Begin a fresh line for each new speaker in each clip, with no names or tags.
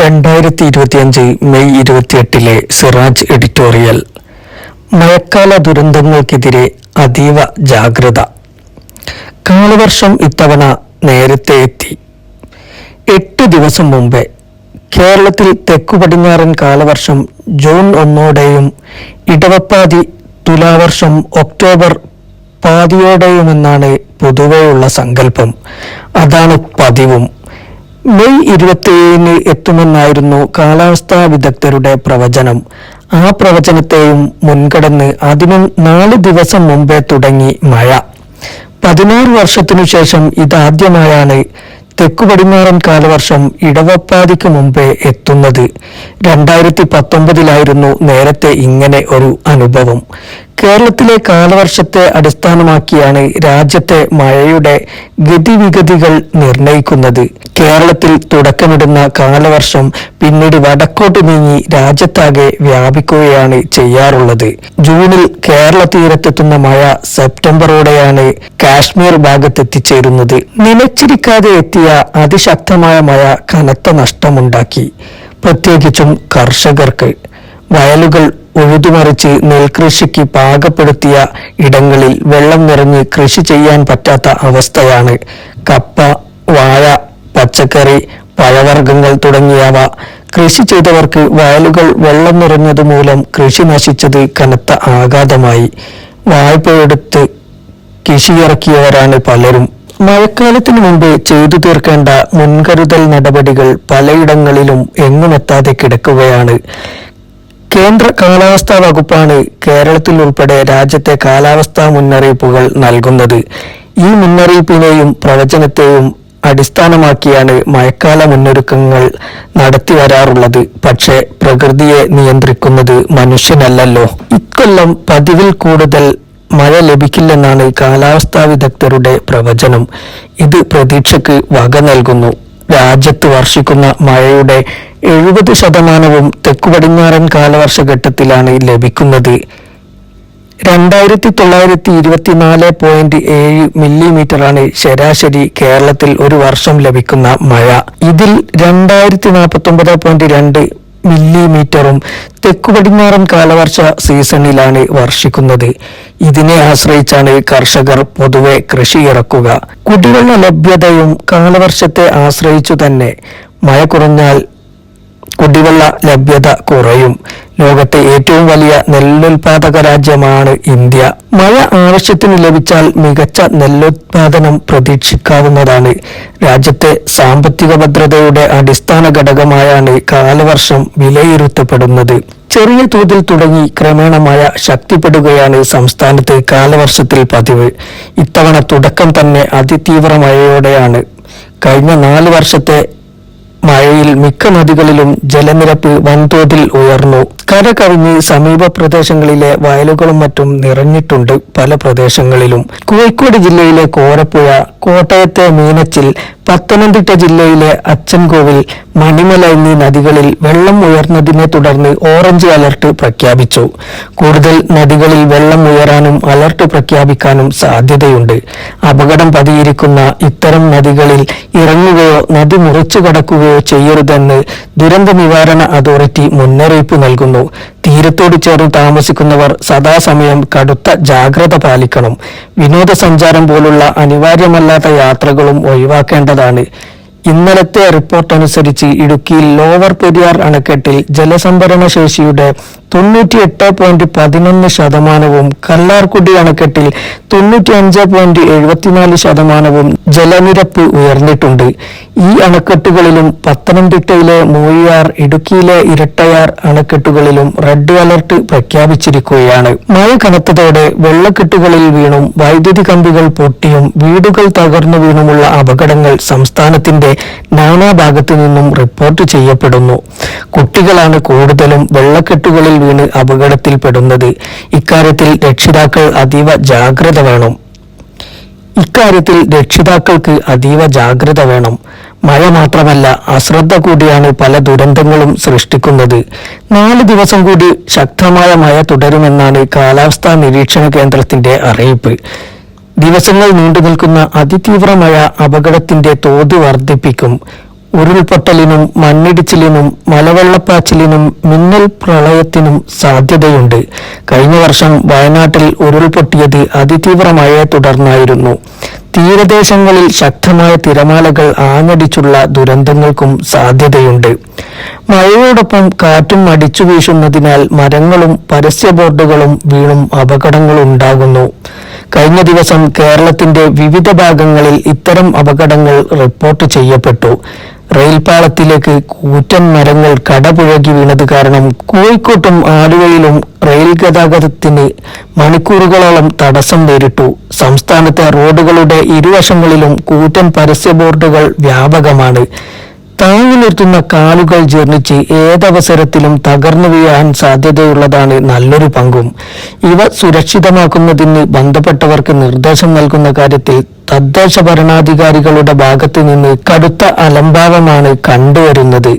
രണ്ടായിരത്തി ഇരുപത്തിയഞ്ച് May ഇരുപത്തിയെട്ടിലെ Siraj editorial മഴക്കാല ദുരന്തങ്ങൾക്കെതിരെ അതീവ ജാഗ്രത. കാലവർഷം ഇത്തവണ നേരത്തെ എത്തി. എട്ട് ദിവസം മുമ്പേ കേരളത്തിൽ തെക്കു പടിഞ്ഞാറൻ കാലവർഷം ജൂൺ ഒന്നോടെയും ഇടവപ്പാതി തുലാവർഷം ഒക്ടോബർ പാതിയോടെയുമെന്നാണ് പൊതുവെയുള്ള സങ്കല്പം. അതാണ് പതിവും. മെയ് ഇരുപത്തിയേഴിന് എത്തുമെന്നായിരുന്നു കാലാവസ്ഥാ വിദഗ്ധരുടെ പ്രവചനം. ആ പ്രവചനത്തെയും മുൻകടന്ന് അതിനും നാല് ദിവസം മുമ്പേ തുടങ്ങി മഴ. പതിനാറ് വർഷത്തിനു ശേഷം ഇതാദ്യമായാണ് തെക്കു പടിഞ്ഞാറൻ കാലവർഷം ഇടവപ്പാതിക്ക് മുമ്പേ എത്തുന്നത്. രണ്ടായിരത്തി പത്തൊമ്പതിലായിരുന്നു നേരത്തെ ഇങ്ങനെ ഒരു അനുഭവം. കേരളത്തിലെ കാലവർഷത്തെ അടിസ്ഥാനമാക്കിയാണ് രാജ്യത്തെ മഴയുടെ ഗതിവിഗതികൾ നിർണയിക്കുന്നത് കേരളത്തിൽ തുടക്കമിടുന്ന കാലവർഷം പിന്നീട് വടക്കോട്ട് നീങ്ങി രാജ്യത്താകെ വ്യാപിക്കുകയാണ് ചെയ്യാറുള്ളത്. ജൂണിൽ കേരള തീരത്തെത്തുന്ന മഴ സെപ്റ്റംബറോടെയാണ് കാശ്മീർ ഭാഗത്തെത്തിച്ചേരുന്നത്. നിലച്ചിരിക്കാതെ എത്തിയ അതിശക്തമായ മഴ കനത്ത നഷ്ടമുണ്ടാക്കി. പ്രത്യേകിച്ചും കർഷകർക്ക്. വയലുകൾ ഉഴുതുമറിച്ച് നെൽകൃഷിക്ക് പാകപ്പെടുത്തിയ ഇടങ്ങളിൽ വെള്ളം നിറഞ്ഞ് കൃഷി ചെയ്യാൻ പറ്റാത്ത അവസ്ഥയാണ്. കപ്പ വാഴ പച്ചക്കറി പഴവർഗങ്ങൾ തുടങ്ങിയവ. കൃഷി ചെയ്തവർക്ക് വയലുകൾ വെള്ളം നിറഞ്ഞതുമൂലം കൃഷി നശിച്ചത് കനത്ത ആഘാതമായി. വായ്പയെടുത്ത് കിഷിയിറക്കിയവരാണ് പലരും. മഴക്കാലത്തിനു മുമ്പ് ചെയ്തു തീർക്കേണ്ട മുൻകരുതൽ നടപടികൾ പലയിടങ്ങളിലും എങ്ങുമെത്താതെ കിടക്കുകയാണ്. കേന്ദ്ര കാലാവസ്ഥാ വകുപ്പാണ് കേരളത്തിൽ ഉൾപ്പെടെ രാജ്യത്തെ കാലാവസ്ഥാ മുന്നറിയിപ്പുകൾ നൽകുന്നത്. ഈ മുന്നറിയിപ്പിനെയും പ്രവചനത്തെയും അടിസ്ഥാനമാക്കിയാണ് മഴക്കാല മുന്നൊരുക്കങ്ങൾ നടത്തി വരാറുള്ളത്. പക്ഷേ പ്രകൃതിയെ നിയന്ത്രിക്കുന്നത് മനുഷ്യനല്ലല്ലോ. ഇക്കൊല്ലം പതിവിൽ കൂടുതൽ മഴ ലഭിക്കില്ലെന്നാണ് കാലാവസ്ഥാ വിദഗ്ധരുടെ പ്രവചനം. ഇത് പ്രതീക്ഷയ്ക്ക് വക നൽകുന്നു. രാജ്യത്ത് വർഷിക്കുന്ന മഴയുടെ എഴുപത് ശതമാനവും തെക്കു പടിഞ്ഞാറൻ കാലവർഷഘട്ടത്തിലാണ് ലഭിക്കുന്നത്. രണ്ടായിരത്തി തൊള്ളായിരത്തി ഇരുപത്തിനാല് പോയിന്റ് ഏഴ് മില്ലിമീറ്ററാണ് ശരാശരി കേരളത്തിൽ ഒരു വർഷം ലഭിക്കുന്ന മഴ. ഇതിൽ രണ്ടായിരത്തി നാൽപ്പത്തി ഒമ്പത് പോയിന്റ് രണ്ട് മില്ലിമീറ്ററും തെക്കു പടിഞ്ഞാറൻ കാലവർഷ സീസണിലാണ് വർഷിക്കുന്നത്. ഇതിനെ ആശ്രയിച്ചാണ് കർഷകർ പൊതുവെ കൃഷി ഇറക്കുക. കുടിവെള്ള ലഭ്യതയും കാലവർഷത്തെ ആശ്രയിച്ചു തന്നെ. മഴ കുറഞ്ഞാൽ കുടിവെള്ള ലഭ്യത കുറയും. ലോകത്തെ ഏറ്റവും വലിയ നെല്ലുൽപാദക രാജ്യമാണ് ഇന്ത്യ. മഴ ആവശ്യത്തിന് ലഭിച്ചാൽ മികച്ച നെല്ലുത്പാദനം പ്രതീക്ഷിക്കാവുന്നതാണ്. രാജ്യത്തെ സാമ്പത്തിക ഭദ്രതയുടെ അടിസ്ഥാന ഘടകമായാണ് കാലവർഷം വിലയിരുത്തപ്പെടുന്നത്. ചെറിയ തോതിൽ തുടങ്ങി ക്രമേണ മഴ ശക്തിപ്പെടുകയാണ് സംസ്ഥാനത്ത് കാലവർഷത്തിൽ പതിവ്. ഇത്തവണ തുടക്കം തന്നെ അതിതീവ്ര മഴയോടെയാണ്. കഴിഞ്ഞ നാല് വർഷത്തെ മഴയിൽ മിക്ക നദികളിലും ജലനിരപ്പ് വൻതോതിൽ ഉയർന്നു. കര കവിഞ്ഞ് സമീപ പ്രദേശങ്ങളിലെ വയലുകളും മറ്റും നിറഞ്ഞിട്ടുണ്ട് പല പ്രദേശങ്ങളിലും. കോഴിക്കോട് ജില്ലയിലെ കോരപ്പുഴ കോട്ടയത്തെ മീനച്ചിൽ പത്തനംതിട്ട ജില്ലയിലെ അച്ചൻകോവിൽ മണിമല എന്നീ നദികളിൽ വെള്ളം ഉയർന്നതിനെ തുടർന്ന് ഓറഞ്ച് അലർട്ട് പ്രഖ്യാപിച്ചു. കൂടുതൽ നദികളിൽ വെള്ളം ഉയരാനും അലർട്ട് പ്രഖ്യാപിക്കാനും സാധ്യതയുണ്ട്. അപകടം പതിയിരിക്കുന്ന ഇത്തരം നദികളിൽ ഇറങ്ങുകയോ നദി മുറിച്ചു കടക്കുകയോ ചെയ്യരുതെന്ന് ദുരന്ത നിവാരണ അതോറിറ്റി മുന്നറിയിപ്പ് നൽകുന്നു. തീരത്തോട് ചേർന്ന് താമസിക്കുന്നവർ സദാസമയം കടുത്ത ജാഗ്രത പാലിക്കണം. വിനോദസഞ്ചാരം പോലുള്ള അനിവാര്യമല്ലാത്ത യാത്രകളും ഒഴിവാക്കേണ്ടതാണ്. ഇന്നലത്തെ റിപ്പോർട്ട് അനുസരിച്ച് ഇടുക്കി ലോവർ പെരിയാർ അണക്കെട്ടിൽ ജലസംഭരണ ശേഷിയുടെ തൊണ്ണൂറ്റി എട്ട് പോയിന്റ് പതിനൊന്ന് ശതമാനവും കല്ലാർകുടി അണക്കെട്ടിൽ തൊണ്ണൂറ്റി അഞ്ച് പോയിന്റ് എഴുപത്തിനാല് ശതമാനവും ജലനിരപ്പ് ഉയർന്നിട്ടുണ്ട്. ഈ അണക്കെട്ടുകളിലും പത്തനംതിട്ടയിലെ മൂഴിയാർ ഇടുക്കിയിലെ ഇരട്ടയാർ അണക്കെട്ടുകളിലും റെഡ് അലർട്ട് പ്രഖ്യാപിച്ചിരിക്കുകയാണ്. മഴ കനത്തതോടെ വെള്ളക്കെട്ടുകളിൽ വീണും വൈദ്യുതി കമ്പികൾ പൊട്ടിയും വീടുകൾ തകർന്നു വീണുമുള്ള അപകടങ്ങൾ സംസ്ഥാനത്തിന്റെ നാനാഭാഗത്തു നിന്നും റിപ്പോർട്ട് ചെയ്യപ്പെടുന്നു. കുട്ടികളാണ് കൂടുതലും വെള്ളക്കെട്ടുകളിൽ വീണ് അപകടത്തിൽപ്പെടുന്നത്. ഇക്കാര്യത്തിൽ രക്ഷിതാക്കൾ അതീവ ജാഗ്രത വേണം. ഇക്കാര്യത്തിൽ രക്ഷിതാക്കൾക്ക് അതീവ ജാഗ്രത വേണം. മഴ മാത്രമല്ല അശ്രദ്ധ കൂടിയാണ് പല ദുരന്തങ്ങളും സൃഷ്ടിക്കുന്നത്. നാല് ദിവസം കൂടി ശക്തമായ മഴ തുടരുമെന്നാണ് കാലാവസ്ഥാ നിരീക്ഷണ കേന്ദ്രത്തിന്റെ അറിയിപ്പ്. ദിവസങ്ങൾ നീണ്ടു നിൽക്കുന്ന അതിതീവ്ര മഴ അപകടത്തിന്റെ തോത് വർദ്ധിപ്പിക്കും. ഉരുൾപൊട്ടലിനും മണ്ണിടിച്ചിലിനും മലവെള്ളപ്പാച്ചിലിനും മിന്നൽ പ്രളയത്തിനും സാധ്യതയുണ്ട്. കഴിഞ്ഞ വർഷം വയനാട്ടിൽ ഉരുൾപൊട്ടിയത് അതിതീവ്ര മഴയെ തുടർന്നായിരുന്നു. തീരദേശങ്ങളിൽ ശക്തമായ തിരമാലകൾ ആഞ്ഞടിച്ചുള്ള ദുരന്തങ്ങൾക്കും സാധ്യതയുണ്ട്. മഴയോടൊപ്പം കാറ്റും അടിച്ചു വീശുന്നതിനാൽ മരങ്ങളും പരസ്യ ബോർഡുകളും വീണും അപകടങ്ങൾ ഉണ്ടാകുന്നു കഴിഞ്ഞ ദിവസം കേരളത്തിന്റെ വിവിധ ഭാഗങ്ങളിൽ ഇത്തരം അപകടങ്ങൾ റിപ്പോർട്ട് ചെയ്യപ്പെട്ടു. റെയിൽപാളത്തിലേക്ക് കൂറ്റൻ മരങ്ങൾ കടപുഴകി വീണത് കാരണം കോഴിക്കോട്ടും ആലുവയിലും റെയിൽ ഗതാഗതത്തിന് മണിക്കൂറുകളോളം തടസ്സം നേരിട്ടു. സംസ്ഥാനത്തെ റോഡുകളുടെ ഇരുവശങ്ങളിലും കൂറ്റൻ പരസ്യ ബോർഡുകൾ വ്യാപകമാണ്. താങ്ങി നിർത്തുന്ന കാലുകൾ ജീർണിച്ച് ഏതവസരത്തിലും തകർന്നു വീഴാൻ സാധ്യതയുള്ളതാണ് നല്ലൊരു പങ്കും. ഇവ സുരക്ഷിതമാക്കുന്നതിന് ബന്ധപ്പെട്ടവർക്ക് നിർദ്ദേശം നൽകുന്ന കാര്യത്തിൽ തദ്ദേശ ഭരണാധികാരികളുടെ ഭാഗത്തു നിന്ന് കടുത്ത അലംഭാവമാണ് കണ്ടുവരുന്നത്.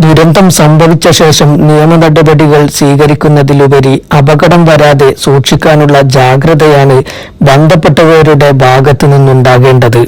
ദുരന്തം സംഭവിച്ച ശേഷം നിയമ നടപടികൾ സ്വീകരിക്കുന്നതിലുപരി അപകടം വരാതെ സൂക്ഷിക്കാനുള്ള ജാഗ്രതയാണ് ബന്ധപ്പെട്ടവരുടെ ഭാഗത്തു നിന്നുണ്ടാകേണ്ടത്.